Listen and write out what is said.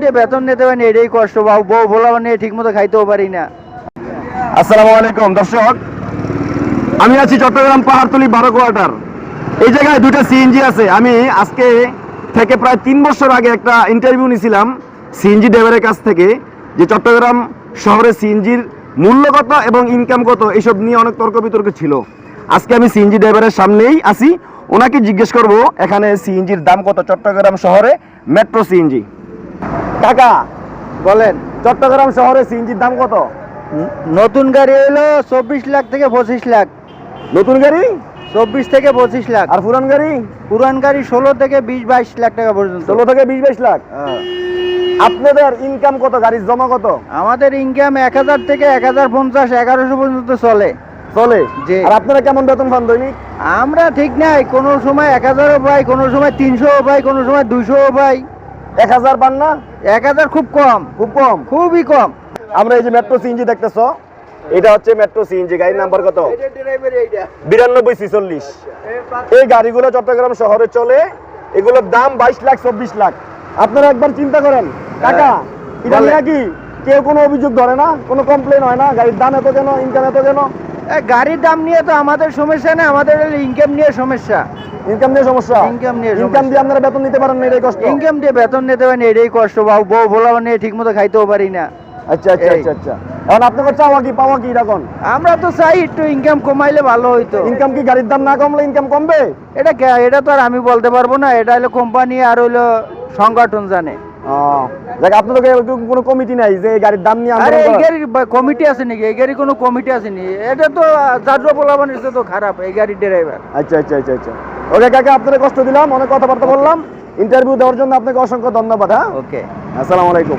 দিয়ে বেতন নিতে এটাই কষ্ট। বউ বলা মানে ঠিক মতো খাইতেও পারি না। আলাইকুম, দর্শক। আমি আছি চট্টগ্রাম পাহাড়তলি বারো কোয়ার্টার। এই জায়গায় সিএনজি আছে। আমি আজকে থেকে প্রায় তিন বছর আগে একটা ইন্টারভিউ নিয়েছিলাম সিএনজি ড্রাইভারের কাছ থেকে, যে চট্টগ্রাম শহরে সিএনজির মূল্য কত এবং ইনকাম কত এইসব নিয়ে অনেক তর্ক বিতর্ক ছিল। আজকে আমি সিএনজি ড্রাইভারের সামনেই আছি। ওনাকে জিজ্ঞেস করব, এখানে সিএনজির দাম কত চট্টগ্রাম শহরে? মেট্রো সিএনজি কাকা বলেন চট্টগ্রাম শহরে সিএনজির দাম কত? নতুন গাড়ি হলো চব্বিশ লাখ থেকে পঁচিশ লাখ। নতুন গাড়ি? চব্বিশ থেকে পঁচিশ লাখ। আর পুরান গাড়ি? পুরান গাড়ি ষোলো থেকে বিশ বাইশ লাখ টাকা পর্যন্ত। ষোলো থেকে বিশ বাইশ লাখ? হ্যাঁ। আপনাদের ইনকাম কত? গাড়ির জমা কত? আমাদের ইনকাম এক হাজার থেকে এক হাজার পঞ্চাশ এগারোশো পর্যন্ত চলে। চলে? জি। আর আপনারা কেমন বেতন পান দৈনিক? আমরা ঠিক নাই কোনো সময় এক হাজারও পাই কোনো সময় তিনশোও পাই কোনো সময় দুইশোও পাই। এক হাজার পান না? এক হাজার খুব কম। খুব কম? খুবই কম। আমরা এই যে মেট্রো সিএনজি দেখতেছো এটা হচ্ছে মেট্রো সিএনজি গাড়ির নাম্বার কত? বিরানব্বই ছিচল্লিশ। এই গাড়িগুলো চট্টগ্রাম শহরে চলে এগুলোর দাম বাইশ লাখ চব্বিশ লাখ। আপনারা একবার চিন্তা করেন টাকা এটা নাকি কেউ কোনো অভিযোগ ধরে না? কোনো কমপ্লেন হয় না? গাড়ির দাম এত কেন? ইনকাম এত কেন? এ, গাড়ির দাম নিয়ে তো আমাদের সমস্যা না আমাদের ইনকাম নিয়ে সমস্যা। ইনকাম নিয়ে সমস্যা? Income নিয়ে ইনকাম দিয়ে আপনারা বেতন নিতে পারেন না এটাই কষ্ট। ইনকাম দিয়ে বেতন নিতে পারি না, এটাই কষ্ট। বাবু বউ বলা মানে ঠিক মতো খাইতেও পারি না। আচ্ছা আচ্ছা আচ্ছা আচ্ছা। এখন আপনাকে চাওয়া কি পাওয়া কি এখন? আমরা তো চাই একটু ইনকাম কমাইলে ভালো হইতো। ইনকাম কি গাড়ির দাম না কমলে ইনকাম কমবে? এটা কে- এটা তো আর আমি বলতে পারব না। এটা হলো কোম্পানি আর হইল সংগঠন জানে। দেখ আপনাদের কোনো কমিটি নাই যে গাড়ির দাম নিয়ে আরে এই? গাড়ির কমিটি আছে নাকি? এই গাড়ি কোনো কমিটি আছে নি এটা তো চার্জ বলাবান তো খারাপ এই গাড়ির ড্রাইভার আচ্ছা আচ্ছা আচ্ছা আচ্ছা। ওকে কাকে আপনাকে কষ্ট দিলাম অনেক কথাবার্তা বললাম। ইন্টারভিউ দেওয়ার জন্য আপনাকে অসংখ্য ধন্যবাদ হ্যাঁ? ওকে আসসালামু আলাইকুম।